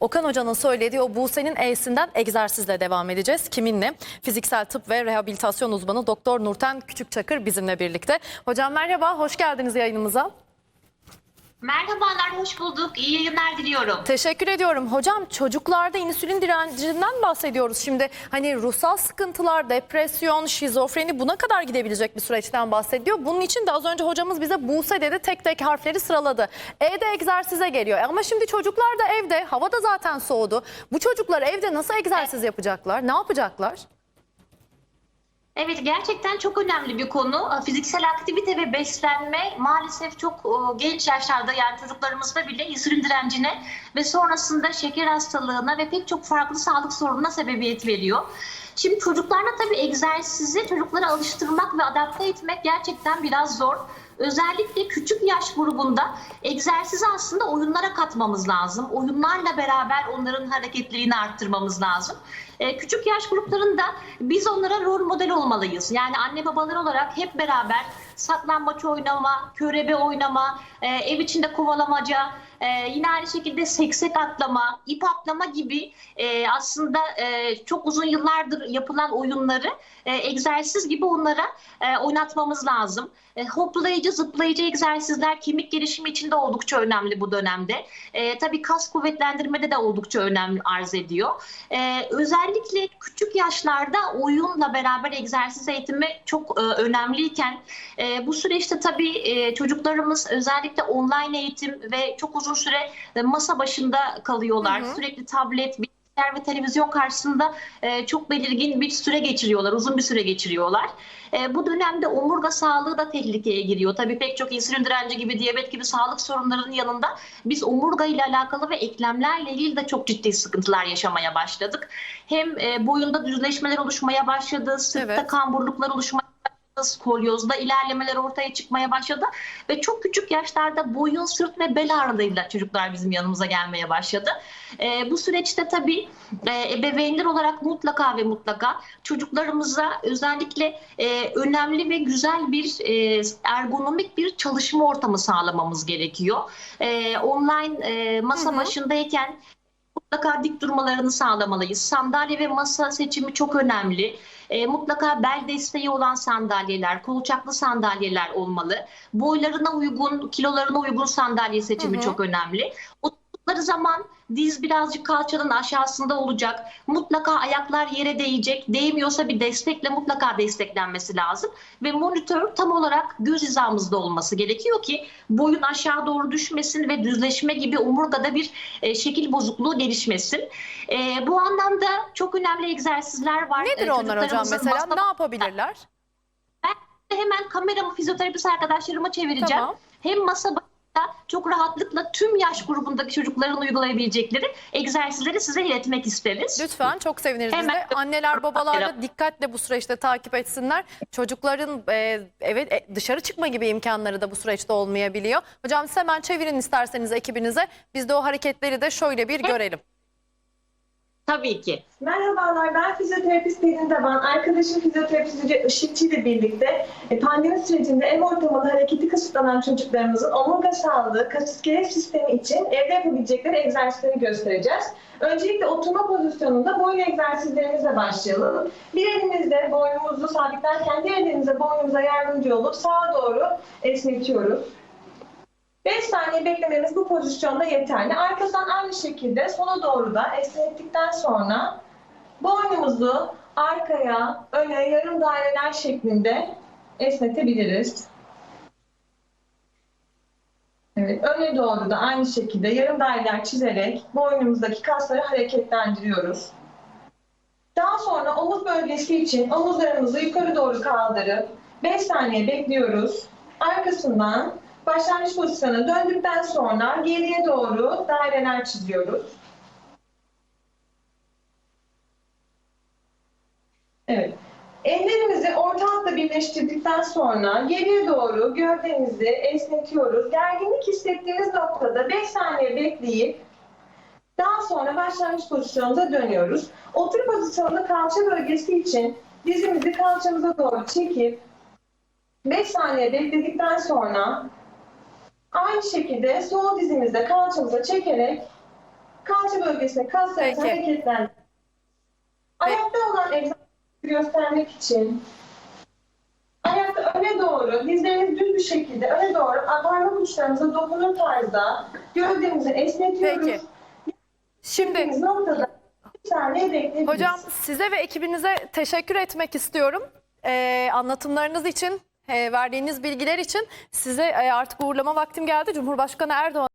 Okan Hoca'nın söylediği o Buse'nin E'sinden egzersizle devam edeceğiz. Kiminle? Fiziksel tıp ve rehabilitasyon uzmanı Doktor Nurten Küçükçakır bizimle birlikte. Hocam merhaba, hoş geldiniz yayınımıza. Merhabalar, hoş bulduk. İyi yayınlar diliyorum. Teşekkür ediyorum. Hocam çocuklarda insülin direncinden bahsediyoruz. Şimdi hani ruhsal sıkıntılar, depresyon, şizofreni buna kadar gidebilecek bir süreçten bahsediyor. Bunun için de az önce hocamız bize Buse dedi tek tek harfleri sıraladı. E'de egzersize geliyor. Ama şimdi çocuklar da evde, hava da zaten soğudu. Bu çocuklar evde nasıl egzersiz yapacaklar? Ne yapacaklar? Evet, gerçekten çok önemli bir konu. Fiziksel aktivite ve beslenme maalesef çok e, genç yaşlarda yani çocuklarımızda bile insülin direncine ve sonrasında şeker hastalığına ve pek çok farklı sağlık sorununa sebebiyet veriyor. Şimdi çocuklarla tabii egzersizi çocuklara alıştırmak ve adapte etmek gerçekten biraz zor. Özellikle küçük yaş grubunda egzersizi aslında oyunlara katmamız lazım. Oyunlarla beraber onların hareketlerini arttırmamız lazım. Ee, küçük yaş gruplarında biz onlara rol model olmalıyız. Yani anne babalar olarak hep beraber saklambaç oynama, körebe oynama, e, ev içinde kovalamaca, e, yine aynı şekilde seksek atlama, ip atlama gibi e, aslında e, çok uzun yıllardır yapılan oyunları e, egzersiz gibi onlara e, oynatmamız lazım. E, hoplayıcı, zıplayıcı egzersizler kemik gelişimi için de oldukça önemli bu dönemde. E, tabii kas kuvvetlendirmede de oldukça önemli arz ediyor. E, özellikle küçük yaşlarda oyunla beraber egzersiz eğitimi çok e, önemliyken e, bu süreçte tabii e, çocuklarımız özellikle online eğitim ve çok uzun süre e, masa başında kalıyorlar. Hı hı. Sürekli tablet, bilgisayar ve televizyon karşısında e, çok belirgin bir süre geçiriyorlar, uzun bir süre geçiriyorlar. E, bu dönemde omurga sağlığı da tehlikeye giriyor. Tabii pek çok insülin direnci gibi, diyabet gibi sağlık sorunlarının yanında biz omurga ile alakalı ve eklemlerle ilgili de çok ciddi sıkıntılar yaşamaya başladık. Hem e, boyunda düzleşmeler oluşmaya başladı, sırtta Evet. kamburluklar oluşmaya skolyozda ilerlemeler ortaya çıkmaya başladı ve çok küçük yaşlarda boyun, sırt ve bel ağrılarıyla çocuklar bizim yanımıza gelmeye başladı. E, bu süreçte tabii e, ebeveynler olarak mutlaka ve mutlaka çocuklarımıza özellikle e, önemli ve güzel bir e, ergonomik bir çalışma ortamı sağlamamız gerekiyor. E, online e, masa Hı hı. başındayken mutlaka dik durmalarını sağlamalıyız. Sandalye ve masa seçimi çok önemli. E, mutlaka bel desteği olan sandalyeler, kolçaklı sandalyeler olmalı. Boylarına uygun, kilolarına uygun sandalye seçimi Hı hı. çok önemli. Oturdukları zaman diz birazcık kalçanın aşağısında olacak. Mutlaka ayaklar yere değecek. Değmiyorsa bir destekle mutlaka desteklenmesi lazım. Ve monitör tam olarak göz hizamızda olması gerekiyor ki boyun aşağı doğru düşmesin ve düzleşme gibi omurgada bir e, şekil bozukluğu gelişmesin. E, bu anlamda çok önemli egzersizler var. Nedir E, onlar hocam mesela? masa- Ne yapabilirler? Hemen kameramı fizyoterapist arkadaşlarıma çevireceğim. Tamam. Hem masa çok rahatlıkla tüm yaş grubundaki çocukların uygulayabilecekleri egzersizleri size iletmek isteriz. Lütfen çok seviniriz biz Hemen- de. Anneler babalar da dikkatle bu süreçte takip etsinler. Çocukların e, evet e, dışarı çıkma gibi imkanları da bu süreçte olmayabiliyor. Hocam siz hemen çevirin isterseniz ekibinize. Biz de o hareketleri de şöyle bir görelim. Tabii ki. Merhabalar, ben fizyoterapist Pelin Daban. Arkadaşım fizyoterapist Hoca Işıkçı ile birlikte e, pandemi sürecinde ev ortamında hareketi kısıtlanan çocuklarımızın omurga sağlığı, kas iskelet sistemi için evde yapabilecekleri egzersizleri göstereceğiz. Öncelikle oturma pozisyonunda boyun egzersizlerimizle başlayalım. Bir elimizde boynumuzu sabitlerken diğer elimizde boynumuza yardımcı olup sağa doğru esnetiyoruz. 5 saniye beklememiz bu pozisyonda yeterli. Arkadan aynı şekilde sola doğru da esnettikten sonra boynumuzu arkaya, öne yarım daireler şeklinde esnetebiliriz. Evet, öne doğru da aynı şekilde yarım daireler çizerek boynumuzdaki kasları hareketlendiriyoruz. Daha sonra omuz bölgesi için omuzlarımızı yukarı doğru kaldırıp 5 saniye bekliyoruz. Arkasından başlangıç pozisyona döndükten sonra geriye doğru daireler çiziyoruz. Evet. Ellerimizi orta hatla birleştirdikten sonra geriye doğru gövdemizi esnetiyoruz. Gerginlik hissettiğimiz noktada 5 saniye bekleyip daha sonra başlangıç pozisyonuna dönüyoruz. Otur pozisyonunda kalça bölgesi için dizimizi kalçamıza doğru çekip 5 saniye bekledikten sonra aynı şekilde sol dizimizde kalçamıza çekerek kalça bölgesine kaslarınızı Peki. hareketlendirin. Ayakta olan egzersizi göstermek için ayakta öne doğru, dizleriniz düz bir şekilde öne doğru parmak uçlarımıza dokunur tarzda gövdemizi esnetiyoruz. Peki. Şimdi Gittiğimiz noktada bir saniye bekleyebiliriz. Hocam size ve ekibinize teşekkür etmek istiyorum. Ee, anlatımlarınız için, verdiğiniz bilgiler için size e, artık uğurlama vaktim geldi. Cumhurbaşkanı Erdoğan